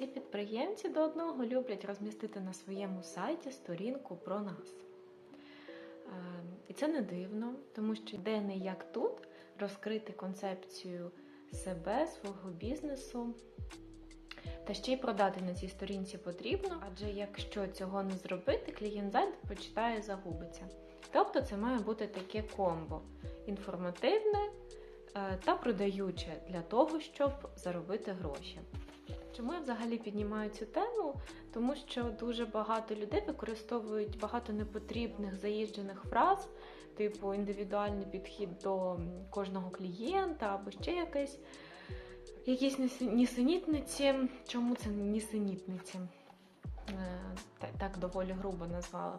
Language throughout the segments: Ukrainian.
Всі підприємці до одного люблять розмістити на своєму сайті сторінку про нас. Е, І це не дивно, тому що де не як тут розкрити концепцію себе, свого бізнесу. Та ще й продати на цій сторінці потрібно, адже якщо цього не зробити, клієнт зайде, почитає загубиться. Тобто це має бути таке комбо інформативне е, та продаюче для того, щоб заробити гроші. Чому я взагалі піднімаю цю тему? Тому що дуже багато людей використовують багато непотрібних заїжджених фраз, типу індивідуальний підхід до кожного клієнта або ще якесь. Якісь нісенітниці. Чому це нісенітниці? Та- Так доволі грубо назвала.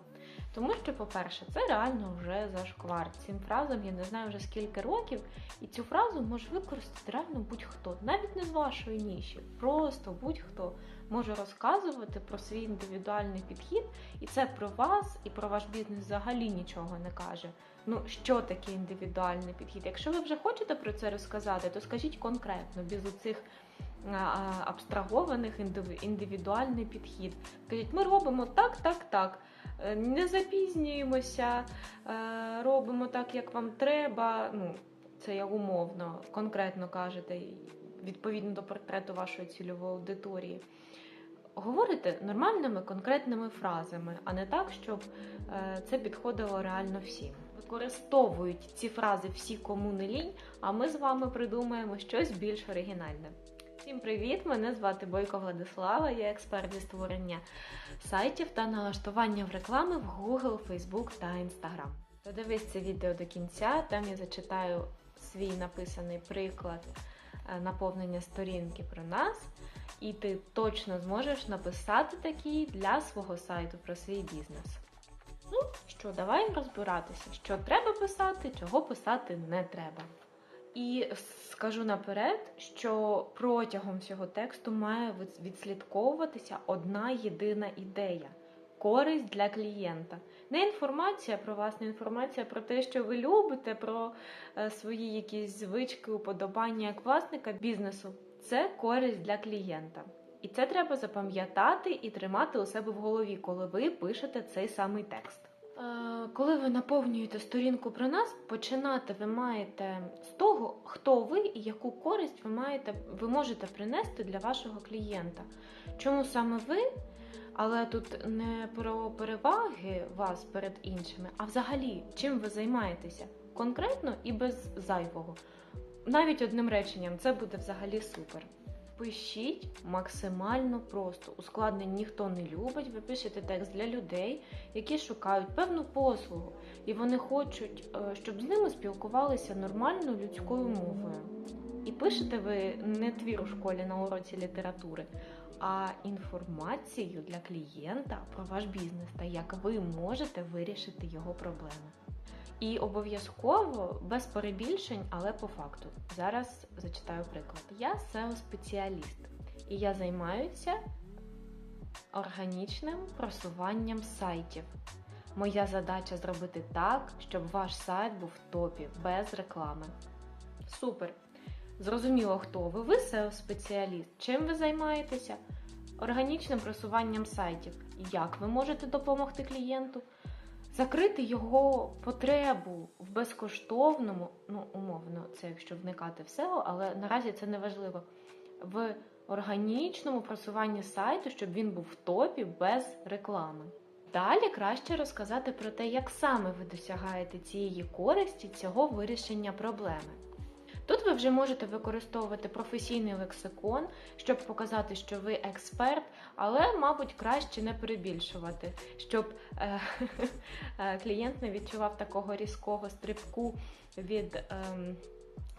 Тому що, по-перше, це реально вже зашквар. Цим фразам я не знаю вже скільки років, і цю фразу може використати реально будь-хто, навіть не з вашої ніші. Просто будь-хто може розказувати про свій індивідуальний підхід, і це про вас і про ваш бізнес взагалі нічого не каже. Ну, що таке індивідуальний підхід? Якщо ви вже хочете про це розказати, то скажіть конкретно, без оцих абстрагованих індивідуальний підхід. Скажіть, ми робимо так, так, так. Е, Не запізнюємося, е, робимо так, як вам треба. Ну, це я умовно, конкретно кажете, відповідно до портрету вашої цільової аудиторії. Говорите нормальними конкретними фразами, а не так, щоб е, це підходило реально всім. Використовують ці фрази всі, кому не лінь, а ми з вами придумаємо щось більш оригінальне. Всім привіт! Мене звати Бойко Владислава, я експерт зі створення сайтів та налаштування в реклами в Google, Facebook та Instagram. Додивись це відео до кінця, там я зачитаю свій написаний приклад е, наповнення сторінки про нас, і ти точно зможеш написати такий для свого сайту про свій бізнес. Ну що, давай розбиратися, що треба писати, чого писати не треба. І скажу наперед, що протягом всього тексту має відслідковуватися одна єдина ідея користь для клієнта. Не інформація про вас, не інформація про те, що ви любите, про е, свої якісь звички, уподобання як власника бізнесу. Це користь для клієнта. І це треба запам'ятати і тримати у себе в голові, коли ви пишете цей самий текст. Е, Коли ви наповнюєте сторінку про нас, починати ви маєте з того, хто ви і яку користь ви маєте, ви можете принести для вашого клієнта. Чому саме ви? Але тут не про переваги вас перед іншими, а взагалі, чим ви займаєтеся конкретно і без зайвого. Навіть одним реченням це буде взагалі супер. Пишіть максимально просто. Ускладнень ніхто не любить. Ви пишете текст для людей, які шукають певну послугу, і вони хочуть, е, щоб з ними спілкувалися нормальною людською мовою. І пишете ви не твір у школі на уроці літератури, а інформацію для клієнта про ваш бізнес та як ви можете вирішити його проблеми. І обов'язково без перебільшень, але по факту. Зараз зачитаю приклад. Я SEO-спеціаліст, і я займаюся органічним просуванням сайтів. Моя задача зробити так, щоб ваш сайт був в топі без реклами. Супер! Зрозуміло, хто ви. Ви SEO-спеціаліст. Чим ви займаєтеся? Органічним просуванням сайтів. Як ви можете допомогти клієнту? Закрити його потребу в безкоштовному, ну умовно, це якщо вникати в SEO, але наразі це не важливо. В органічному просуванні сайту, щоб він був в топі без реклами. Далі краще розказати про те, як саме ви досягаєте цієї користі, цього вирішення проблеми. Тут ви вже можете використовувати професійний лексикон, щоб показати, що ви експерт, але, мабуть, краще не перебільшувати, щоб е, е, клієнт не відчував такого різкого стрибку від ем,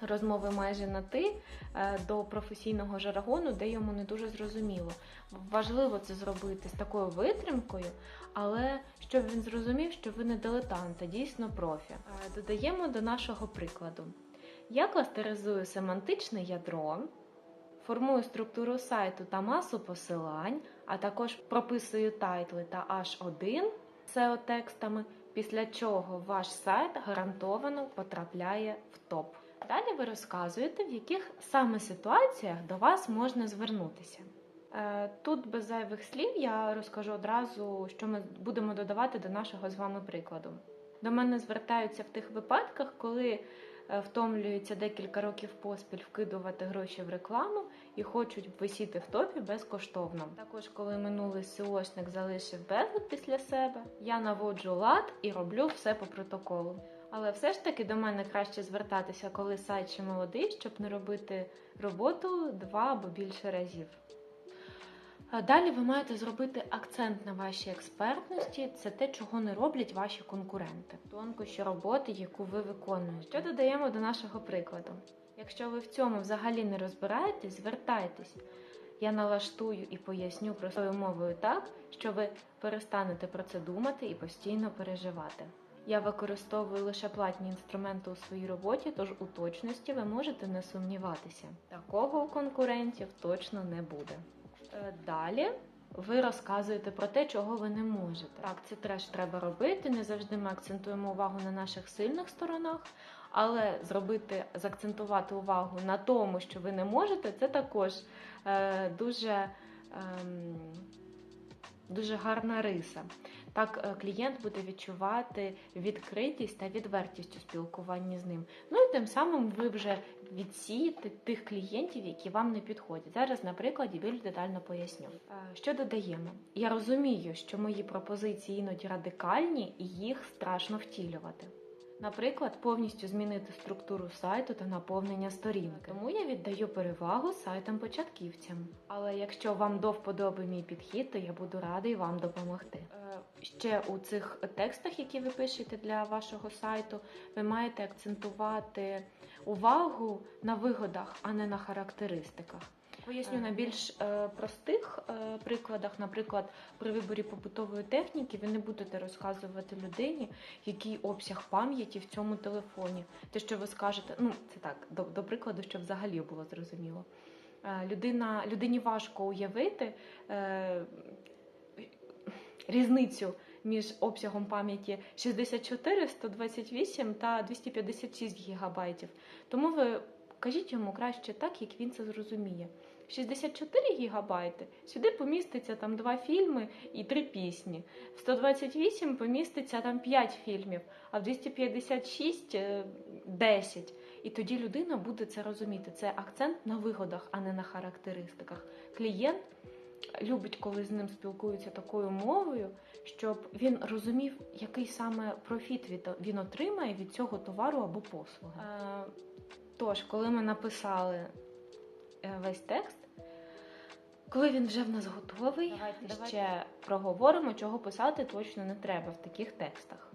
розмови майже на ти е, до професійного жаргону, де йому не дуже зрозуміло. Важливо це зробити з такою витримкою, але щоб він зрозумів, що ви не дилетант, а дійсно профі. Додаємо до нашого прикладу. Я кластеризую семантичне ядро, формую структуру сайту та масу посилань, а також прописую тайтли та H1 SEO текстами, після чого ваш сайт гарантовано потрапляє в топ. Далі ви розказуєте, в яких саме ситуаціях до вас можна звернутися. Е, Тут без зайвих слів я розкажу одразу, що ми будемо додавати до нашого з вами прикладу. До мене звертаються в тих випадках, коли втомлюються декілька років поспіль вкидувати гроші в рекламу і хочуть висіти в топі безкоштовно. Також, коли минулий СОшник залишив безлад після себе, я наводжу лад і роблю все по протоколу. Але все ж таки до мене краще звертатися, коли сайт ще молодий, щоб не робити роботу два або більше разів. А Далі ви маєте зробити акцент на вашій експертності. Це те, чого не роблять ваші конкуренти. Тонкощі роботи, яку ви виконуєте. Що додаємо до нашого прикладу? Якщо ви в цьому взагалі не розбираєтесь, звертайтесь. Я налаштую і поясню простою мовою так, що ви перестанете про це думати і постійно переживати. Я використовую лише платні інструменти у своїй роботі, тож у точності ви можете не сумніватися. Такого у конкурентів точно не буде. Е, Далі ви розказуєте про те, чого ви не можете. Так, це теж треба робити. Не завжди ми акцентуємо увагу на наших сильних сторонах, але зробити, заакцентувати увагу на тому, що ви не можете, це також е, дуже, е, дуже гарна риса. Так е, клієнт буде відчувати відкритість та відвертість у спілкуванні з ним. Ну і тим самим ви вже відсієте тих клієнтів, які вам не підходять. Зараз на прикладі більш детально поясню. Е, Що додаємо? Я розумію, що мої пропозиції іноді радикальні і їх страшно втілювати. Наприклад, повністю змінити структуру сайту та наповнення сторінки. Тому я віддаю перевагу сайтам початківцям. Але якщо вам до вподоби мій підхід, то я буду радий вам допомогти. Ще у цих текстах, які ви пишете для вашого сайту, ви маєте акцентувати увагу на вигодах, а не на характеристиках. Поясню на більш е, простих е, прикладах, наприклад, при виборі побутової техніки, ви не будете розказувати людині, який обсяг пам'яті в цьому телефоні. Те, що ви скажете, ну це так, до, до прикладу, щоб взагалі було зрозуміло. Е, людина, людині важко уявити е, різницю між обсягом пам'яті 64, 128 та 256 гігабайтів. Тому ви кажіть йому краще так, як він це зрозуміє. 64 гігабайти сюди поміститься там два фільми і три пісні. В 128 поміститься там 5 фільмів, а в 256 е, 10. І тоді людина буде це розуміти. Це акцент на вигодах, а не на характеристиках. Клієнт любить, коли з ним спілкуються такою мовою, щоб він розумів, який саме профіт він отримає від цього товару або послуги. Е, Тож, коли ми написали е, весь текст, коли він вже в нас готовий, давайте, ще проговоримо, чого писати точно не треба в таких текстах.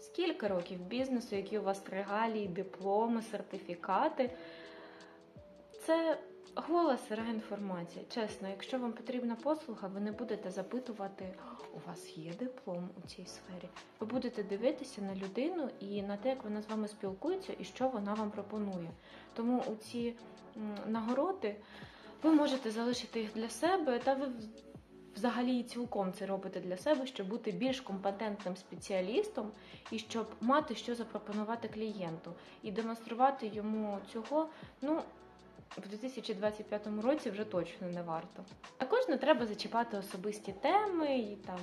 Скільки років бізнесу, які у вас регалії, дипломи, сертифікати? Це гола сира інформація. Чесно, якщо вам потрібна послуга, ви не будете запитувати, у вас є диплом у цій сфері. Ви будете дивитися на людину і на те, як вона з вами спілкується і що вона вам пропонує. Тому у ці нагороди ви можете залишити їх для себе, та ви взагалі цілком це робите для себе, щоб бути більш компетентним спеціалістом і щоб мати що запропонувати клієнту і демонструвати йому цього. Ну, в 2025 році вже точно не варто. Також не треба зачіпати особисті теми, і там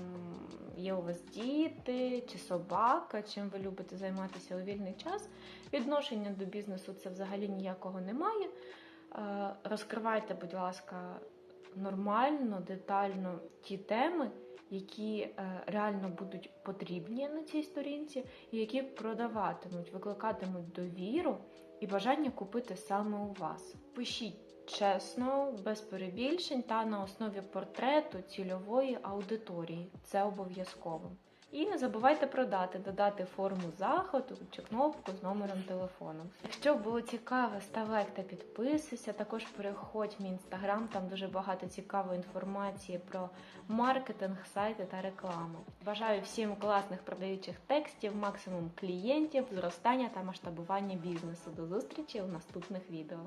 є у вас діти чи собака, чим ви любите займатися у вільний час. Відношення до бізнесу це взагалі ніякого немає. Е, Розкривайте, будь ласка, нормально, детально ті теми, які е, реально будуть потрібні на цій сторінці, і які продаватимуть, викликатимуть довіру і бажання купити саме у вас. Пишіть чесно, без перебільшень та на основі портрету цільової аудиторії. Це обов'язково. І не забувайте продати, додати форму заходу чи кнопку з номером телефону. Якщо було цікаво, став лайк та підписуйся. Також переходь в мій інстаграм, там дуже багато цікавої інформації про маркетинг, сайти та рекламу. Бажаю всім класних продаючих текстів, максимум клієнтів, зростання та масштабування бізнесу. До зустрічі у наступних відео.